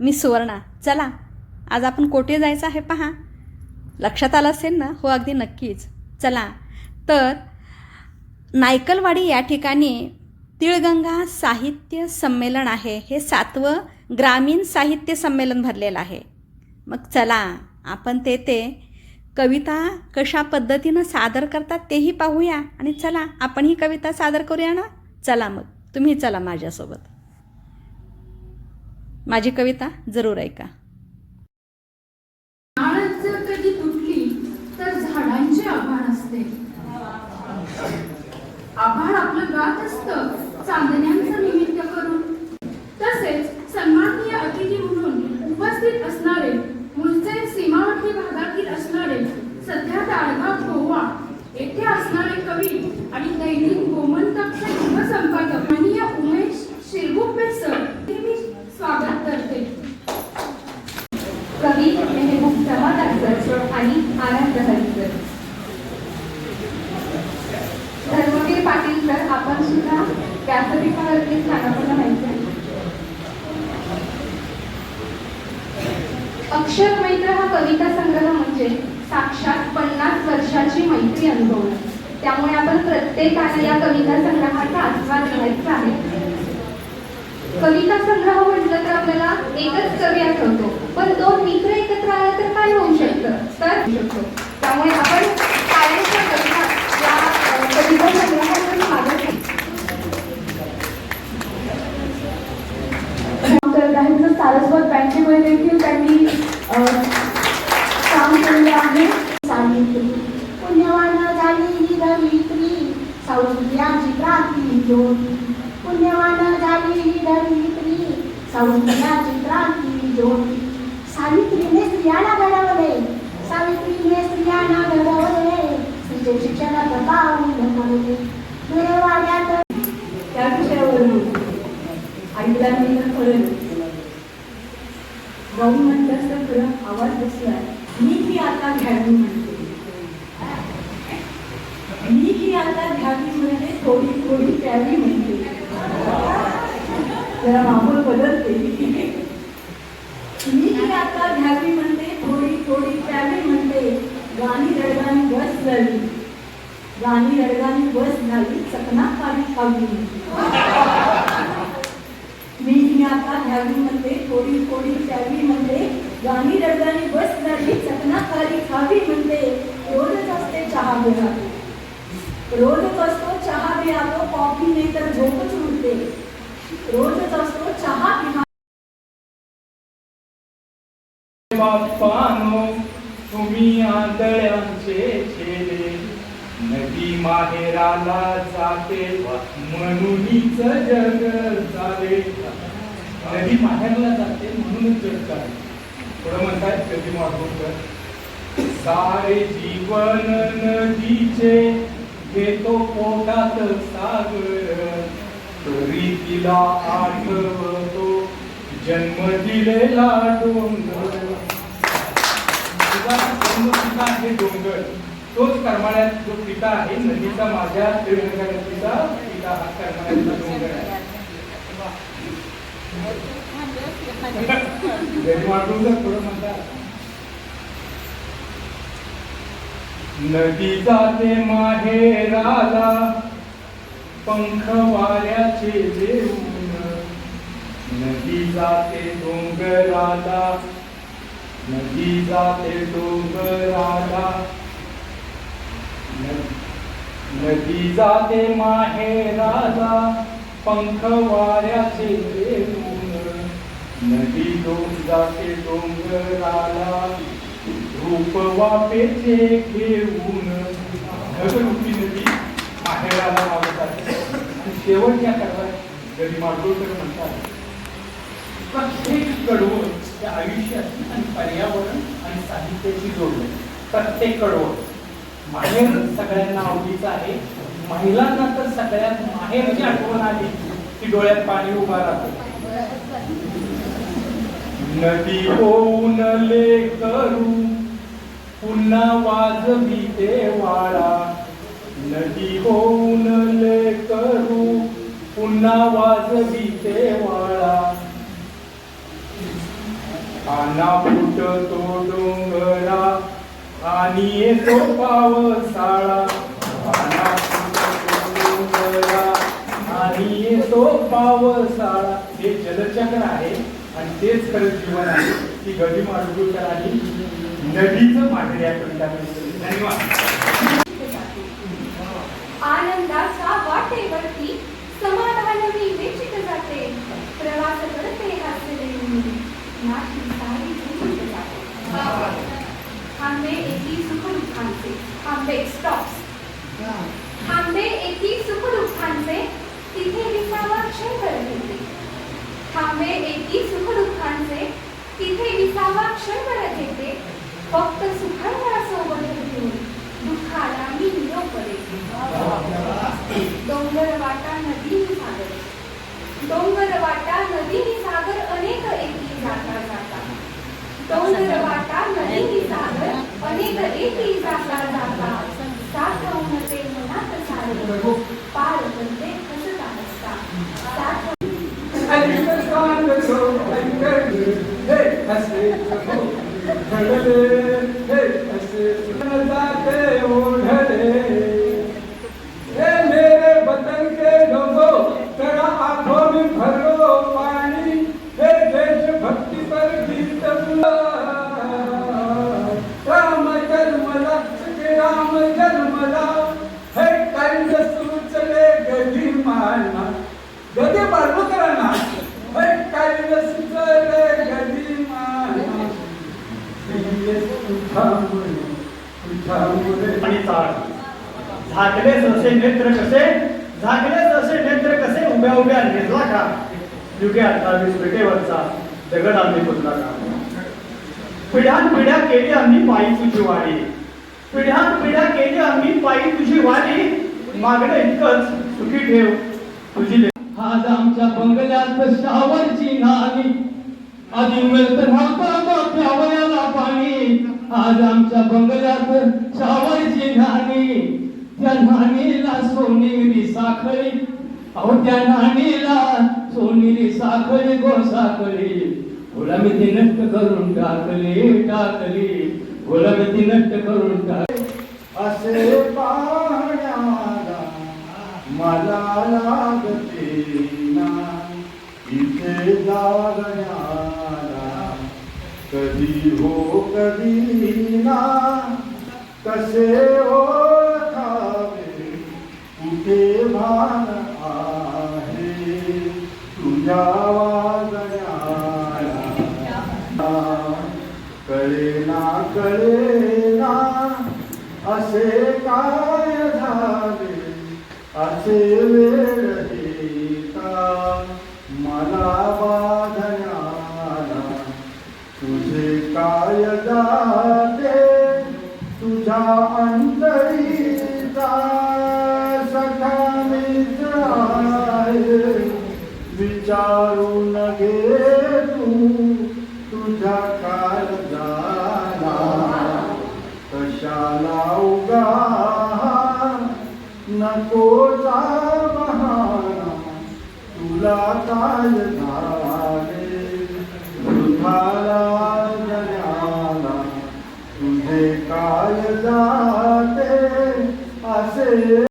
मी सुवर्णा. चला आज आपण कोठे जायचं आहे पहा. लक्षात आलं असेल ना? हो अगदी नक्कीच. चला तर नायकलवाडी या ठिकाणी तिळगंगा साहित्य संमेलन आहे. हे सातवं ग्रामीण साहित्य संमेलन भरलेलं आहे. मग चला आपण ते ते कविता कशा पद्धतीनं सादर करतात तेही पाहूया. आणि चला आपण ही कविता सादर करूया ना? चला मग. तुम्ही चला माझ्यासोबत. माझी कविता जरूर ऐका. जर कधी तुटली तर झाडांचे आभाळ असते. आभाळ आपलं गात असतं चांदण्यांचं निमित्त करून. तसेच सन्माननीय अतिथी म्हणून उपस्थित असणारे मूळचे सीमावर्ती भागातील असणारे सध्या ताळगाव गोवा येथे असणारे कवी आणि दैनिक गोमंतकचे उपसंपादक माननीय उमेश शिरगुप्पे सर हे मी स्वागत करते कवी मेहबूब जमादार आणि आनंद हरिकर धर्मवीर पाटील सर आपण सुद्धा व्यासपीठावरती स्थानापन्न व्हायचे अक्षर मैत्र हा कविता संग्रह म्हणजे साक्षात पन्नास वर्षाची मैत्री अनुभवणं त्यामुळे आपण प्रत्येकाने या कविता संग्रहाचा आस्वाद घ्यायचा आहे. कविता संग्रह म्हटलं तर आपल्याला एकच कवी आठवतो. पण दोन मित्र एकत्र आले तर काय होऊ शकतं? तर शकतो. त्यामुळे आपण कायमच्या कविता या कविता संग्रहाचं स्वागत सारस्वत बँकेमध्ये देखील त्यांनी काम केलेलं आहे. झाली ही सौंदर्याची क्रांती ज्योती पुण्यवान झाली ही रवित्री सौंदर्याची क्रांती ज्योती सावित्रीने स्त्रियांना घडवले सावित्रीने स्त्रियांना घडवले. स्त्रीचे शिक्षणात पाऊल पडले दुर्वाड्यात त्या विषयावरून आईला मी खरं गाऊन म्हटलं असतं खरं आवाज बसलाय मी ती आता घ्यावी म्हणते मी ही आता घ्यावी म्हणते थोडी थोडी प्यावी म्हणते जरा मामूल बदलते. मी ही आता घ्यावी म्हणते थोडी थोडी प्यावी म्हणते गाणी रडगाणी बस झाली. गाणी रडगाणी बस झाली चकना पाणी खावी मी ही आता घ्यावी म्हणते थोडी थोडी प्यावी म्हणते गाणी रडगाणी बस झाली चकना पाणी खावी म्हणते रोजच असते चहा बिहार रोजच असतो चहा बिहार कॉफी नाही तर झोपच उठते रोजच असतो चहा बिहार बाप्पानो तुम्ही आंधळ्यांचे छेले. नदी माहेराला जाते म्हणूनच जग चाले नदी माहेरला जाते म्हणूनच जग चाले पुढे म्हणतात कधी मागवकर सारे जीवन नदीचे घेतो पोटात सागर तरी तिला आठवतो जन्म दिलेला डोंगर पिता आहे डोंगर तोच करमाळ्यात जो पिता आहे नदीचा माझ्या तिळगंगा नदीचा पिता हा करमाळ्याचा डोंगर आहे माणूस पुढे म्हणतात नदी जाते माहेराला पंख वाऱ्याचे देऊन. नदी जाते डोंगराला नदी जाते डोंगराला. न- नदी जाते माहेराला पंख वाऱ्याचे देऊन. नदी डोंग जाते डोंगराला. रूप वापेचे घेऊन ढगरूपी नदी माहेराला वागतात आणि शेवटच्या कडव्यात गरी माडगुळकर म्हणतात. प्रत्येक कडवं त्या आयुष्यात आणि पर्यावरण आणि साहित्याची जोडले प्रत्येक कडवं माहेर सगळ्यांना आवडीचं आहे. महिलांना तर सगळ्यात माहेरची आठवण आली की डोळ्यात पाणी उभा राहतो. नदी होऊन ले करू पुन्हा वाजवी देवाळा नदी होऊन ले करू. पुन्हा वाजवी देवाळा आना फुटतो डोंगरा. आणि येतो पावसाळा. आना फुटतो डोंगरा. आणि येतो पावसाळा. हे जलचक्र आहे आणि तेच खरं जीवन आहे. की गदी माडगुळकर आणि नदीचं मांडर या धन्यवाद आनंदाचा वाटेवरती समाधान मी वेचित जाते. प्रवास करते हास्य नाशी सारी झुंजत जाते. थांबे एकी सुखदुःखांचे थांबे स्टॉप्स थांबे एकी सुखदुःखांचे तिथे विसावा क्षणभर घेते. थांबे एकी सुखदुःखांचे तिथे विसावा क्षणभर घेते. फक्त सुखाला सोबत घेऊन दुःखाला मी निरोप देते डोंगर वाटा नदी सागर. डोंगर वाटा नदी सागर अनेक एकी जाता जाता. डोंगर वाटा नदी सागर अनेक एकी जाता जाता. साठवून ते मनात सारे. पार बनते हसता हसता. साठवून हे नेत्र कसे? झाकले जसे नेत्र कसे? उभ्या उभ्या निर्ला का? युगे अठ्ठावीस पेटेवरचा दगड आम्ही पुतला का पिढ्यान पिढ्या केली आम्ही पायी तुझी वाडी पिढ्यान पिढ्या केली आम्ही पायी तुझी वाडी मागणं इतकंच सुखी ठेव तुझी आज आमच्या बंगल्यात शावरची नाणी. आधी मिळत नव्हतं पाणी. आज आमच्या बंगल्यात शावरची नाणी. त्या नाणीला सोनेरी साखळी अहो त्या नाणीला सोनेरी साखळी गो साखळी गुलामी ती नष्ट करून टाकली टाकली. गुलामी ती नष्ट करून टाक असे पाण्याला मला लागते ना. इथे जागण्याला कधी हो कधी ना. कसे हो कुठे भान आहे. तुझ्या वागण्याला कळे ना कळे ना. असे काय झाले? असे वेळ येता. मला बाधण्याला तुझे काय जाते? तुझ्या अंतरीचा मित्र आहे विचारून घे तू तुझा काळ झाला. कशाला उगा नको जा बहाना तुला काय झाले. तुझाला जन्याला तुझे काय जाते असे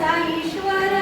ईश्वर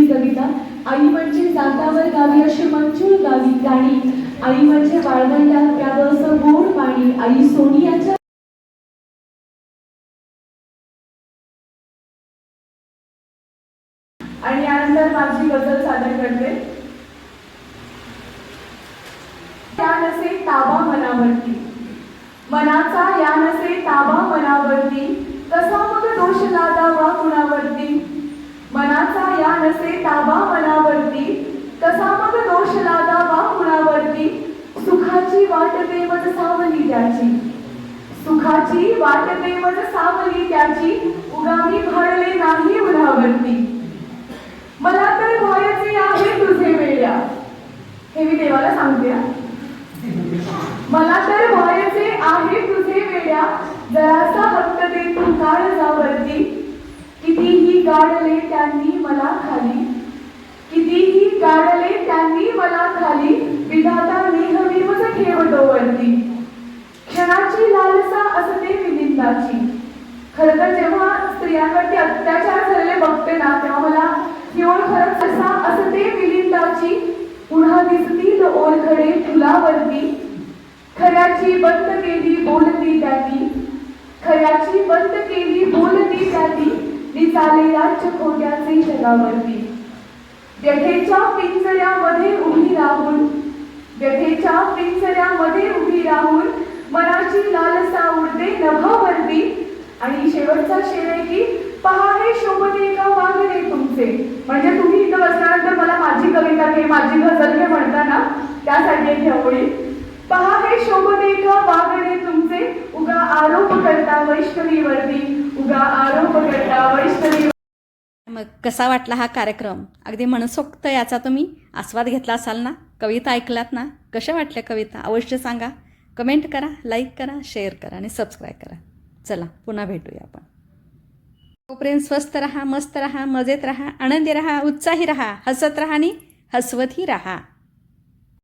आईवरती कविता. आई म्हणजे जातावर गावी अशी मंजूर गावी गाणी आई म्हणजे वाळवायला प्यावं असं गोड पाणी. आई सोनियाच्या आणि यानंतर माझी गझल सादर करते त्या नसे ताबा मनावरती मनाचा या नसे ताबा मनावरती कसा मग दोष लादावा कुणावरती मनाचा या नसे ताबा मनावरती कसा मग दोष लादावा कुणावरती सुखाची वाट देवच सावली त्याची सुखाची सावली त्याची उगामी भरले नाही उन्हावरती मला तर भयाचे आहे तुझे वेड्या. हे मी देवाला सांगते मला तर व्हायचे आहे तुझे वेड्या. जरासा हक्क दे तू काळजावरती कितीही गाडले त्यांनी मला खाली. कितीही गाडले त्यांनी मला खाली. विधाता नेहमीच ठेवतो वरती. क्षणाची लालसा असते मिलिंदाची खर तर जेव्हा स्त्रियांवरती अत्याचार झालेले बघते ना तेव्हा मला ही ओळ खरंच असा असते मिलिंदाची पुन्हा दिसतील ओळखडे फुलावरती खऱ्याची बंद केली बोलती त्याती खऱ्याची बंद केली बोलती त्याती निचाले राज्य खोट्याचे जगावरती. व्यथेच्या पिंजऱ्यामध्ये उभी राहून व्यथेच्या पिंजऱ्यामध्ये उभी राहून मनाची लालसा उडते नभावरती आणि शेवटचा शेर आहे की पहा हे शोभते का वागणे तुमचे? म्हणजे तुम्ही इथं बसल्यानंतर मला माझी कविता घे माझी गझल घे म्हणता ना त्यासाठी एक ओळी पहा हे शोभते का वागणे तुमचे? उगा आरोप करता वैष्णवीवरती. उगा आरोप करता वैष्णवी मग कसा वाटला हा कार्यक्रम? अगदी मनसोक्त याचा तुम्ही आस्वाद घेतला असाल ना? कविता ऐकलात ना? कशा वाटल्या कविता? अवश्य सांगा. कमेंट करा लाईक करा शेअर करा आणि सबस्क्राईब करा. चला पुन्हा भेटूया आपण. तोपर्यंत स्वस्त रहा मस्त रहा मजेत रहा आनंदी रहा उत्साही रहा हसत रहा आणि हसवतही रहा.